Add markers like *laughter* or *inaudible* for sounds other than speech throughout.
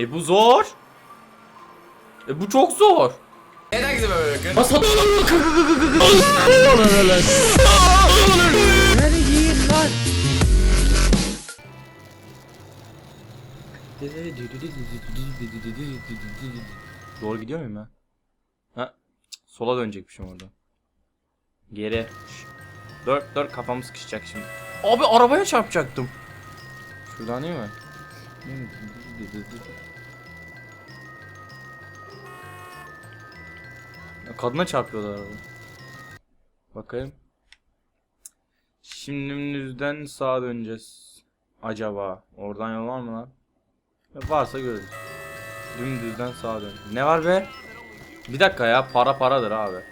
E bu zor. E bu çok zor. Neden gidip böyle Doğru gidiyor muyum ha? Ha? Sola dönecekmişim orada. Geri. Dur dur kafam sıkışacak şimdi. Abi arabaya çarpacaktım. Şuradan değil mi? Kadına çarpıyorlar araba. Bakayım. Şimdi düzden sağa döneceğiz. Acaba. Oradan yol var mı lan? Varsa görürüz. Dümdüzden sağa dön. Ne var be? Bir dakika ya para paradır abi.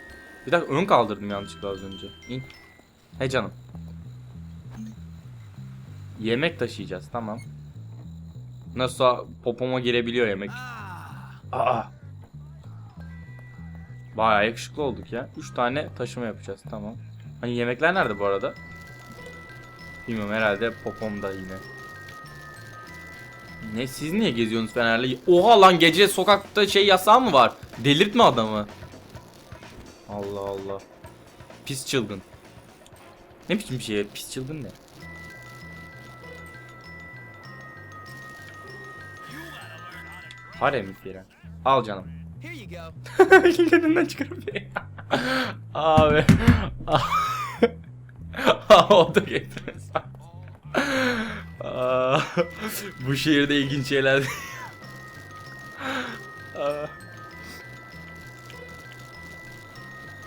Bir dakika ön kaldırdım yanlışlıkla az önce. İn. He canım. Yemek taşıyacağız tamam. Nasıl popoma girebiliyor yemek. Aa. Bayağı yakışıklı olduk ya. 3 tane taşıma yapacağız tamam. Hani yemekler nerede bu arada? Bilmiyorum herhalde popomda yine. Ne siz niye geziyorsunuz Fener'le? Oha lan gece sokakta şey yasağı mı var? Delirtme adamı. Allah Allah. Pis çılgın. Ne biçim bir şey? Pis çılgın ne? Harem Feren. Al canım. Here you go. *laughs* Elinden çıkarıp Abi. Abi *laughs* o da getirmez. Aa, *laughs* Bu şehirde ilginç şeyler.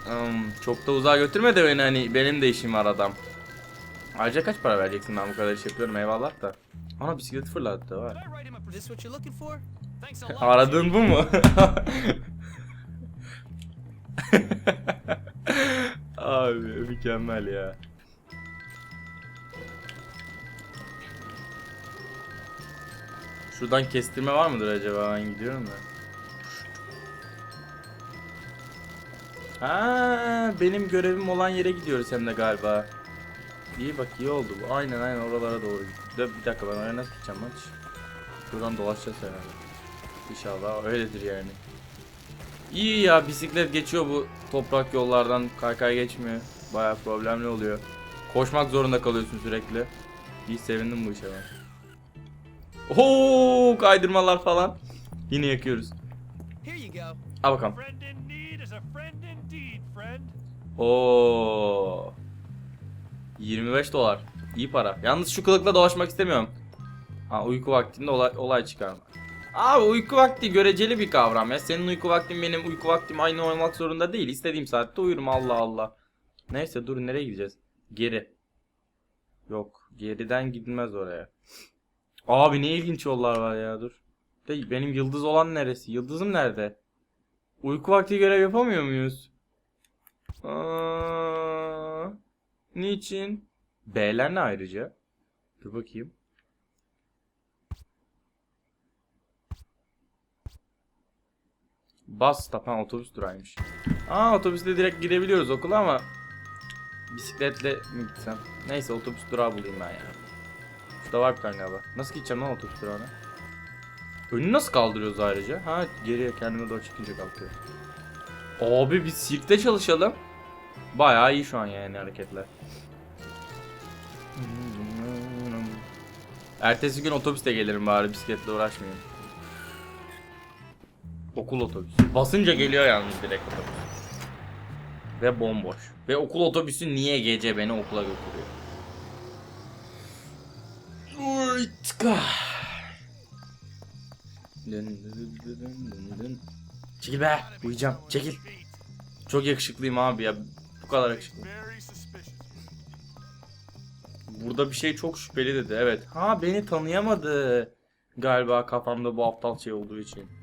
Hmm, çok da uzağa götürme de beni hani benim de işim var adam. Ayrıca kaç para vereceksin ben bu kadar iş yapıyorum eyvallah da. Ana bisikleti fırlattı var. Aradığın bu mu? Abi mükemmel ya. Şuradan kestirme var mıdır acaba? Ben gidiyorum da. Ha, benim görevim olan yere gidiyoruz hem de galiba. İyi bak iyi oldu bu. Aynen aynen oralara doğru. Bir dakika ben oraya nasıl gideceğim maç? Şuradan dolaşacağız herhalde. İnşallah öyledir yani. İyi ya bisiklet geçiyor bu toprak yollardan kaykay geçmiyor. Baya problemli oluyor. Koşmak zorunda kalıyorsun sürekli. İyi sevindim bu işe ben. Oo kaydırmalar falan. Yine yakıyoruz. Al bakalım. Oo. 25 dolar. İyi para. Yalnız şu kılıkla dolaşmak istemiyorum. Ha uyku vaktinde olay, olay çıkarma. Abi uyku vakti göreceli bir kavram ya. Senin uyku vaktin benim uyku vaktim aynı olmak zorunda değil. İstediğim saatte uyurum Allah Allah. Neyse dur nereye gideceğiz? Geri. Yok geriden gidilmez oraya. Abi ne ilginç yollar var ya dur. De benim yıldız olan neresi? Yıldızım nerede? Uyku vakti görev yapamıyor muyuz? Aa, niçin? B'ler ne ayrıca? Dur bakayım. Stop ha otobüs durağıymış. Aa otobüste direkt gidebiliyoruz okula ama bisikletle mi gitsem? Neyse otobüs durağı bulayım ben ya. Şurada var bir tane galiba. Nasıl gideceğim lan otobüs durağına? Önü nasıl kaldırıyoruz ayrıca? Ha geriye kendime doğru çekince kalkıyor. Abi biz sirkte çalışalım. Bayağı iyi şu an yani hareketler. Ertesi gün otobüste gelirim bari bisikletle uğraşmayayım. Okul otobüsü. Basınca geliyor yalnız direkt otobüs. Ve bomboş. Ve okul otobüsü niye gece beni okula götürüyor? Uytka. Çekil be. Uyuyacağım. Çekil. Çok yakışıklıyım abi ya. Bu kadar yakışıklı. Burada bir şey çok şüpheli dedi. Evet. Ha beni tanıyamadı. Galiba kafamda bu aptal şey olduğu için.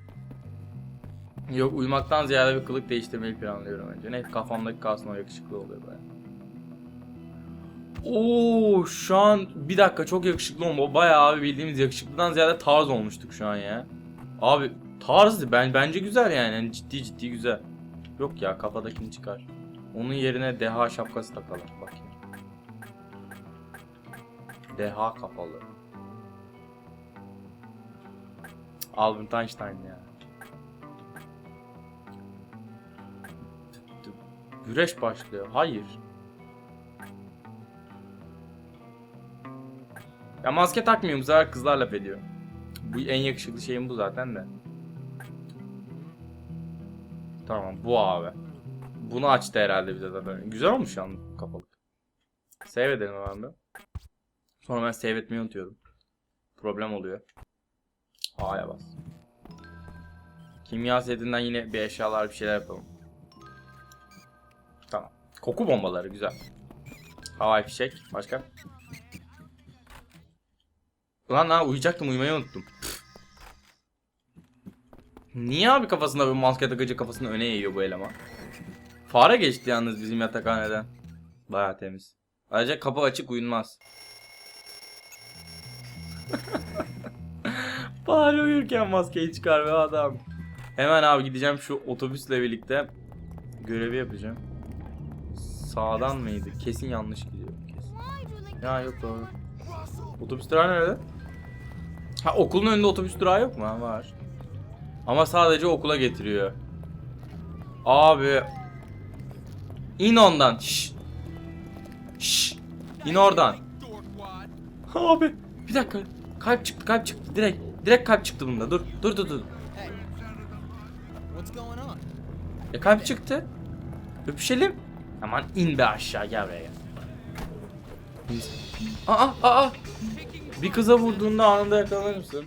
Yok uyumaktan ziyade bir kılık değiştirmeyi planlıyorum önce. Ne kafamdaki kalsın o yakışıklı oluyor baya. Oo şu an bir dakika çok yakışıklı olma. Bayağı abi bildiğimiz yakışıklıdan ziyade tarz olmuştuk şu an ya. Abi tarzdı ben bence güzel yani. yani ciddi ciddi güzel. Yok ya kafadakini çıkar. Onun yerine deha şapkası takalım bakayım. Deha kapalı. Albert Einstein ya. Güreş başlıyor. Hayır. Ya maske takmıyorum bu sefer kızlar laf ediyor. Bu en yakışıklı şeyim bu zaten de. Tamam bu abi. Bunu açtı herhalde bize zaten. Güzel olmuş yalnız kapalı. Save edelim hemen. Sonra ben save etmeyi unutuyorum. Problem oluyor. A'ya bas. Kimya setinden yine bir eşyalar bir şeyler yapalım. Koku bombaları güzel. Havai fişek. Başka? Ulan ha uyuyacaktım uyumayı unuttum. Niye abi kafasında bir maske takıcı kafasını öne eğiyor bu eleman? Fare geçti yalnız bizim yatakhaneden. Baya temiz. Ayrıca kapı açık uyunmaz. *laughs* Fare uyurken maskeyi çıkar be adam. Hemen abi gideceğim şu otobüsle birlikte görevi yapacağım. Sağdan mıydı? Kesin yanlış gidiyor. Kesin. Ya yok doğru. Otobüs durağı nerede? Ha okulun önünde otobüs durağı yok mu? Ha, var. Ama sadece okula getiriyor. Abi. İn ondan. Şşş. Şşş. İn oradan. Abi. Bir dakika. Kalp çıktı kalp çıktı. Direkt. Direkt kalp çıktı bunda. Dur. Dur dur dur. E kalp çıktı. Öpüşelim. Aman in be aşağı gel buraya gel. Aa aa. Bir kıza vurduğunda anında yakalanır mısın?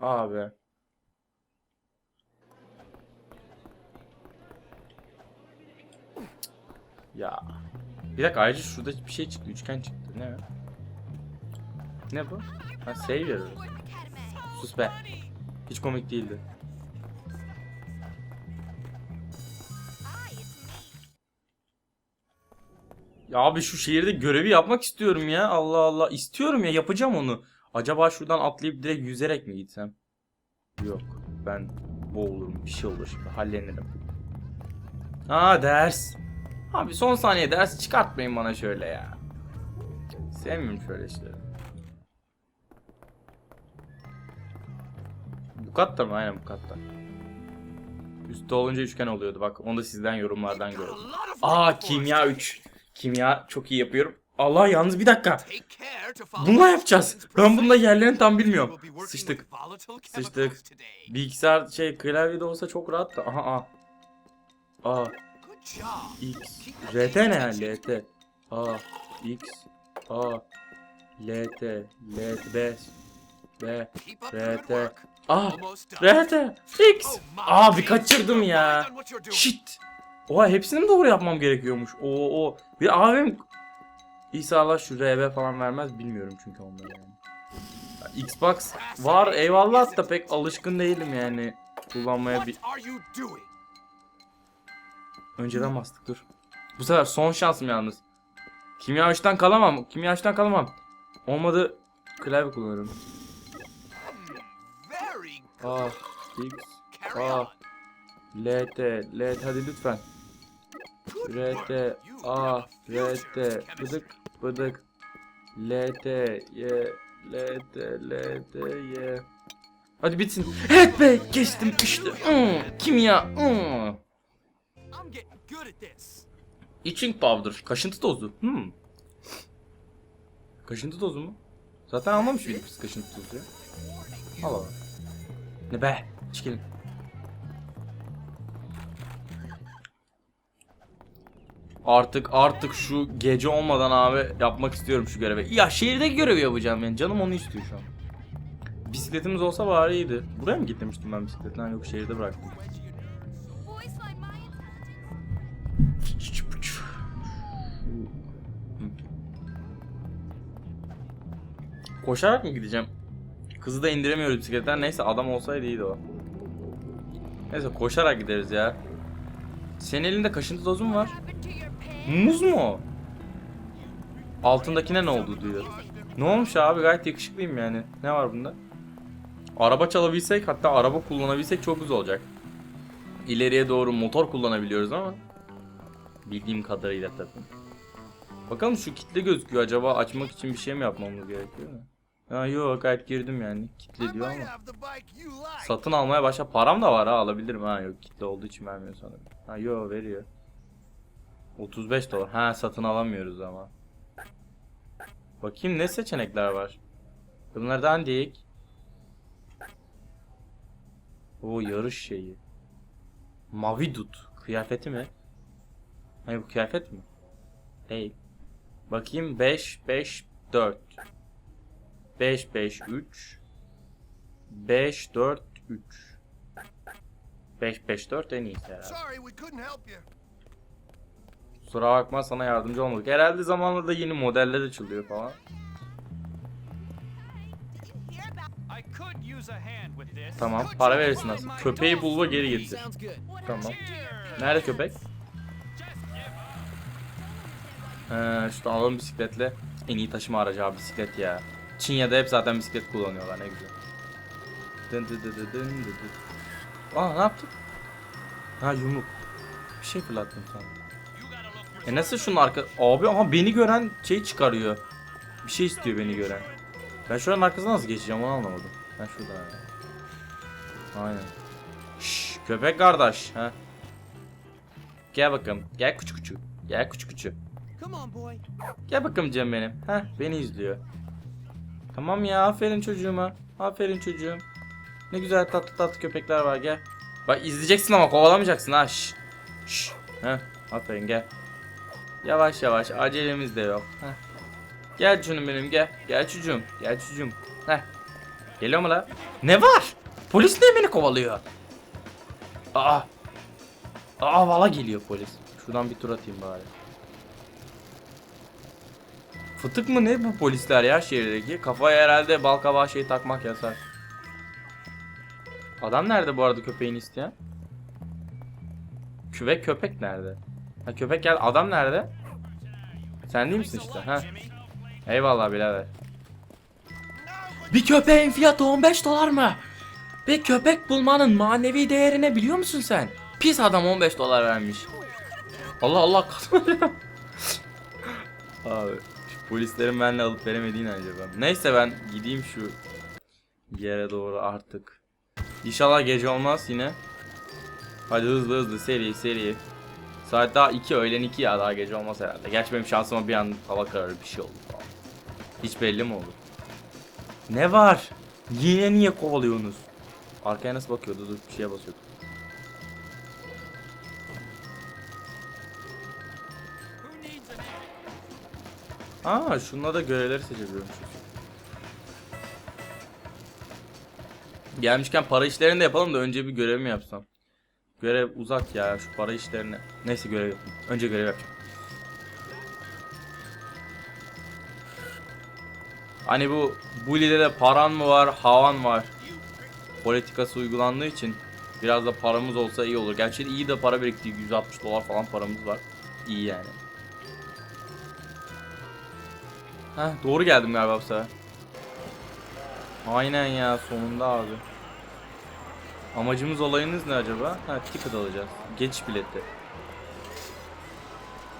Abi. Ya. Bir dakika ayrıca şurada bir şey çıktı. Üçgen çıktı. Ne? Ne bu? Ha save veriyoruz. Sus be. Hiç komik değildi. Ya abi şu şehirde görevi yapmak istiyorum ya. Allah Allah. istiyorum ya yapacağım onu. Acaba şuradan atlayıp direkt yüzerek mi gitsem? Yok. Ben boğulurum. Bir şey olur şimdi. Hallenirim. Aa ders. Abi son saniye ders çıkartmayın bana şöyle ya. Sevmiyorum şöyle işleri. Bu katta mı? Aynen bu katta. Üstte olunca üçgen oluyordu bak. Onu da sizden yorumlardan gördüm. Aa kimya 3. Kimya çok iyi yapıyorum. Allah yalnız bir dakika. Bununla yapacağız. Ben bununla yerlerini tam bilmiyorum. Sıçtık. Sıçtık. Bilgisayar şey klavyede olsa çok rahat da. Aha aha. A X RT ne ya LT A X A LT LT B B RT A RT X Abi kaçırdım ya. Shit. Oha hepsini mi doğru yapmam gerekiyormuş? Oo o. Bir abim İnşallah şu RB falan vermez bilmiyorum çünkü onları yani. Ya, Xbox var eyvallah da pek alışkın değilim yani kullanmaya bir önceden bastık dur. Bu sefer son şansım yalnız. Kimya 3'ten kalamam. Kimya 3'ten kalamam. Olmadı klavye kullanırım. A X A LT LT hadi lütfen. RT A RT bıdık bıdık LT Y LT LT Y Hadi bitsin. Evet be geçtim işte. Hmm, kimya. Hmm. Itching powder. Kaşıntı tozu. Hmm. Kaşıntı tozu mu? Zaten almamış mıydık kaşıntı tozu ya? Al al. Ne be? Çıkın. Artık artık şu gece olmadan abi yapmak istiyorum şu görevi. Ya şehirdeki görevi yapacağım yani. Canım onu istiyor şu an. Bisikletimiz olsa bari iyiydi. Buraya mı getirmiştim ben bisikletten? Yok şehirde bıraktım. Koşarak mı gideceğim? Kızı da indiremiyoruz bisikletten. Neyse adam olsaydı iyiydi o. Neyse koşarak gideriz ya. Senin elinde kaşıntı tozu mu var? Muz mu? Altındakine ne oldu diyor. Ne olmuş abi gayet yakışıklıyım yani. Ne var bunda? Araba çalabilsek hatta araba kullanabilsek çok güzel olacak. İleriye doğru motor kullanabiliyoruz ama. Bildiğim kadarıyla tabii. Bakalım şu kitle gözüküyor acaba açmak için bir şey mi yapmamız gerekiyor mu? Ha yok gayet girdim yani. Kitle diyor ama. Satın almaya başla. Param da var ha alabilirim ha yok kitle olduğu için vermiyor sanırım. Ha yok veriyor. 35 dolar. Ha satın alamıyoruz ama. Bakayım ne seçenekler var. Bunlardan değil. O yarış şeyi. Mavi dut. Kıyafeti mi? Hayır bu kıyafet mi? Değil. Bakayım 5 5 4. 5 5 3 5 4 3 5 5 4 en iyisi herhalde. Kusura bakma sana yardımcı olmadık. Herhalde zamanla da yeni modeller açılıyor falan. Tamam para verirsin aslında. Köpeği bul ve geri getir. Tamam. Nerede köpek? He, şuradan alalım bisikletle. En iyi taşıma aracı abi bisiklet ya. Çinya'da hep zaten bisiklet kullanıyorlar ne güzel. Dın dı dı dı dın dı. Aa ne yaptın? Ha yumruk. Bir şey fırlattım sana. E nasıl şunun arka... Abi aha beni gören şey çıkarıyor. Bir şey istiyor beni gören. Ben şuranın arkasına nasıl geçeceğim onu anlamadım. Ben şuradan ya. Aynen. Şşş köpek kardeş. Ha. Gel bakalım. Gel küçük küçük. Gel küçük küçük. Gel bakalım Cem benim. Heh beni izliyor. Tamam ya aferin çocuğuma. Aferin çocuğum. Ne güzel tatlı tatlı köpekler var gel. Bak izleyeceksin ama kovalamayacaksın ha. Şş. Şş. Heh aferin gel. Yavaş yavaş acelemiz de yok. Heh. Gel canım benim gel. Gel çocuğum. Gel çocuğum. Heh. Geliyor mu la? Ne var? Polis niye beni kovalıyor? Aa. Aa valla geliyor polis. Şuradan bir tur atayım bari. Fıtık mı ne bu polisler ya şehirdeki? Kafaya herhalde bal kabağı şey takmak yasak. Adam nerede bu arada köpeğini isteyen? Küve köpek nerede? Ha köpek gel adam nerede? Sen değil misin işte ha? Eyvallah birader. Bir köpeğin fiyatı 15 dolar mı? Bir köpek bulmanın manevi değerini biliyor musun sen? Pis adam 15 dolar vermiş. Allah Allah Abi şu polislerin benimle alıp veremediğini acaba. Neyse ben gideyim şu yere doğru artık. İnşallah gece olmaz yine. Hadi hızlı hızlı seri seri. Saat daha 2 öğlen 2 ya daha gece olmaz herhalde. Gerçi benim şansıma bir an hava kararı bir şey oldu falan. Hiç belli mi oldu? Ne var? Yine niye kovalıyorsunuz? Arkaya nasıl bakıyordu? Dur bir şeye basıyordu. Aa şunla da görevleri seçebiliyormuşuz. Gelmişken para işlerini de yapalım da önce bir görev mi yapsam? Görev uzak ya şu para işlerini. Neyse görev yapayım. Önce görev yapacağım. Hani bu Bully'de de paran mı var, havan var. Politikası uygulandığı için biraz da paramız olsa iyi olur. Gerçi iyi de para birikti. 160 dolar falan paramız var. İyi yani. Heh, doğru geldim galiba bu sefer. Aynen ya sonunda abi. Amacımız olayınız ne acaba? Ha ticket alacağız. Geçiş bileti.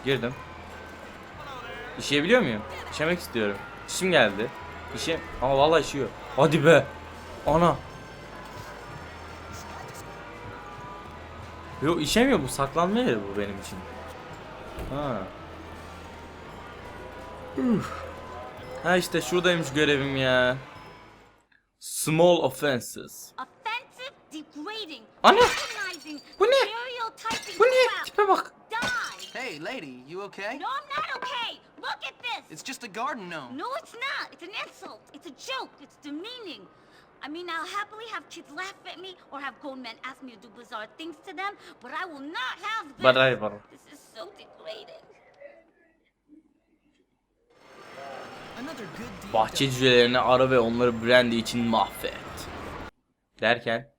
Girdim. İşeyebiliyor muyum? İşemek istiyorum. İşim geldi. İşe... Ama vallahi işiyor. Hadi be. Ana. Yok işemiyor bu saklanma yeri bu benim için. Ha. Üf. Ha işte şuradaymış görevim ya. Small offenses. Anne! Bu ne? Bu ne? Tipe bak. Hey, lady, you okay? No, I'm not okay. Look at this. It's just a garden gnome. No, it's not. It's an insult. It's a joke. It's demeaning. I mean, I'll happily have kids laugh at me or have grown men ask me to do bizarre things to them, but I will not have this. But I var. This is so degrading. Another good deed. Bahçe cücelerini ara ve onları Brandy için mahvet. Derken.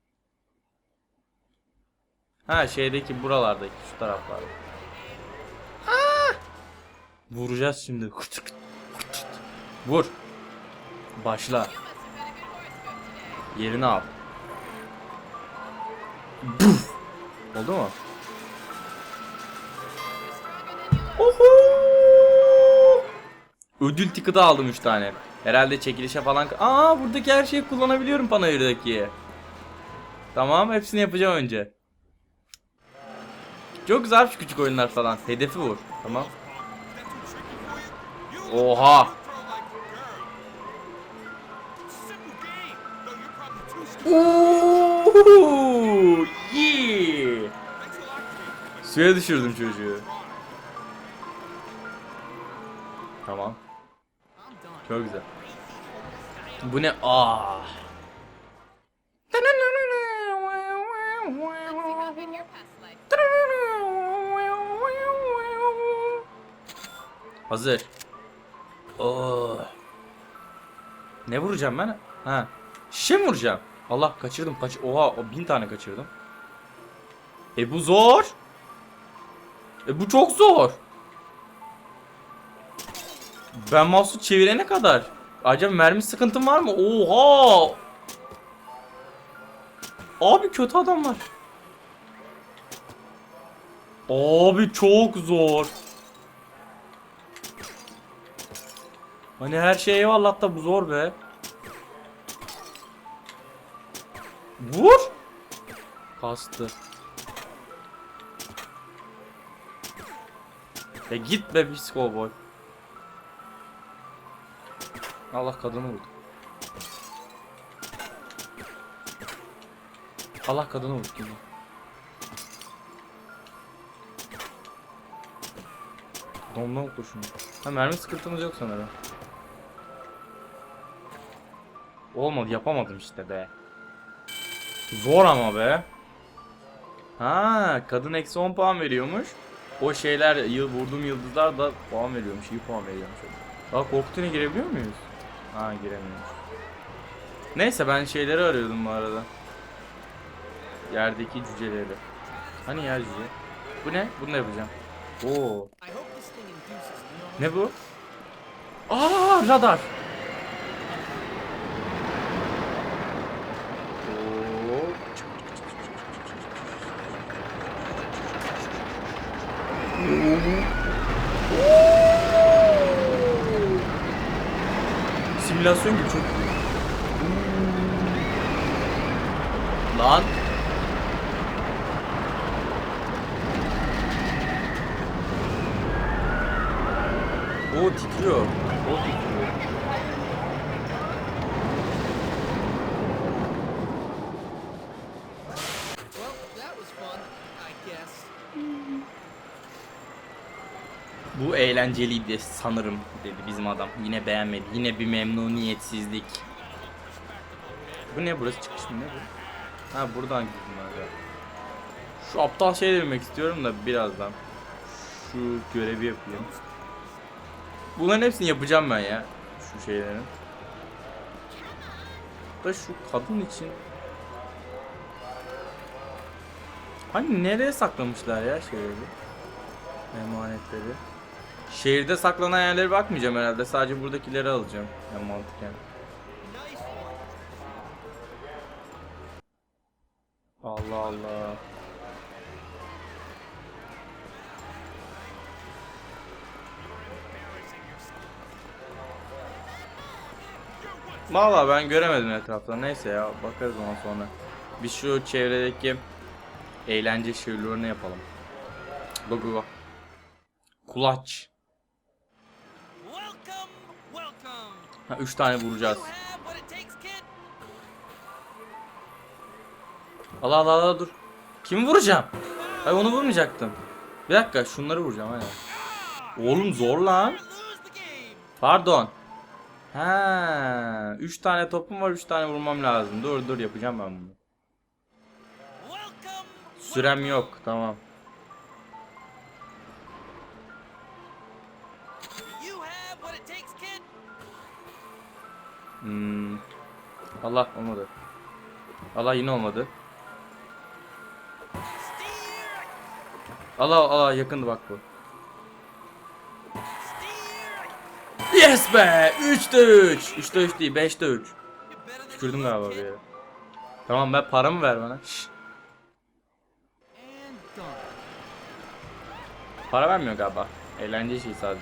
Ha şeydeki buralardaki şu taraflarda. Aa! Vuracağız şimdi. Vur. Başla. Yerini al. Buf. Oldu mu? Oho! Ödül ticket'ı aldım 3 tane. Herhalde çekilişe falan... Aa buradaki her şeyi kullanabiliyorum Panayır'daki. Tamam hepsini yapacağım önce. Çok güzel şu küçük oyunlar falan. Hedefi vur. Tamam. Oha. Ooh, yeah. Suya düşürdüm çocuğu. Tamam. Çok güzel. Bu ne? Aa. Hazır. Oo. Ne vuracağım ben? Ha. Şişe mi vuracağım? Allah kaçırdım. Kaç Oha o bin tane kaçırdım. E bu zor. E bu çok zor. Ben mouse'u çevirene kadar. Acaba mermi sıkıntım var mı? Oha! Abi kötü adamlar. Abi çok zor. Hani her şey eyvallah da bu zor be. Vur. Kastı. Ya git be pis kovboy. Allah kadını vurdu. Allah kadını vurdu. Domdom kurşunu. Ha mermi sıkıntımız yok sanırım. Olmadı yapamadım işte be. Zor ama be. Ha kadın eksi 10 puan veriyormuş. O şeyler yıl vurduğum yıldızlar da puan veriyormuş. iyi puan veriyormuş. Daha korkutuna girebiliyor muyuz? Ha giremiyoruz. Neyse ben şeyleri arıyordum bu arada. Yerdeki cüceleri. Hani yer cüce? Bu ne? Bunu da yapacağım. Oo. Ne bu? Aa radar. Oo. Simülasyon gibi çok. Lan. O titriyor. Bu eğlenceliydi sanırım dedi bizim adam. Yine beğenmedi. Yine bir memnuniyetsizlik. Bu ne burası çıkış mı ne bu? Ha buradan gittim abi. Şu aptal şey demek istiyorum da birazdan. Şu görevi yapayım. Bunların hepsini yapacağım ben ya. Şu şeylerin. Da şu kadın için. Hani nereye saklamışlar ya şeyleri? Emanetleri. Şehirde saklanan yerlere bakmayacağım herhalde. Sadece buradakileri alacağım. Yani mantıken. Allah Allah. Valla ben göremedim etrafta. Neyse ya bakarız ona sonra. Biz şu çevredeki eğlence şehirlerini yapalım. Go go go. Kulaç. Ha 3 tane vuracağız. Allah Allah Allah dur. Kimi vuracağım? Ay onu vurmayacaktım. Bir dakika şunları vuracağım hadi. Oğlum zor lan. Pardon. Ha, 3 tane topum var, 3 tane vurmam lazım. Dur dur yapacağım ben bunu. Sürem yok. Tamam. Hmm. Allah olmadı. Allah yine olmadı. Allah Allah yakındı bak bu. Yes be! 3'te 3. 3'te 3 değil 5'te 3. You're better than Tükürdüm galiba bir yere. Tamam ben paramı ver bana. Şşş. Para vermiyor galiba. Eğlence şey sadece.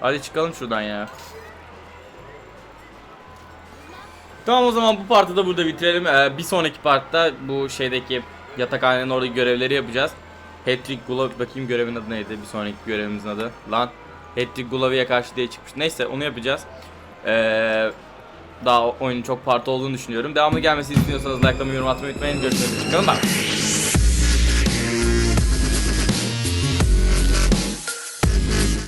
Hadi çıkalım şuradan ya. Tamam o zaman bu partı da burada bitirelim. Ee, bir sonraki partta bu şeydeki yatakhanenin oradaki görevleri yapacağız. Hattrick Glove bakayım görevin adı neydi? Bir sonraki görevimizin adı. Lan Hattrick Glove'ye karşı diye çıkmış. Neyse onu yapacağız. Ee, daha oyunun çok parti olduğunu düşünüyorum. Devamlı gelmesini istiyorsanız likelamayı, yorum atmayı unutmayın. Görüşmek üzere. Çıkalım bak.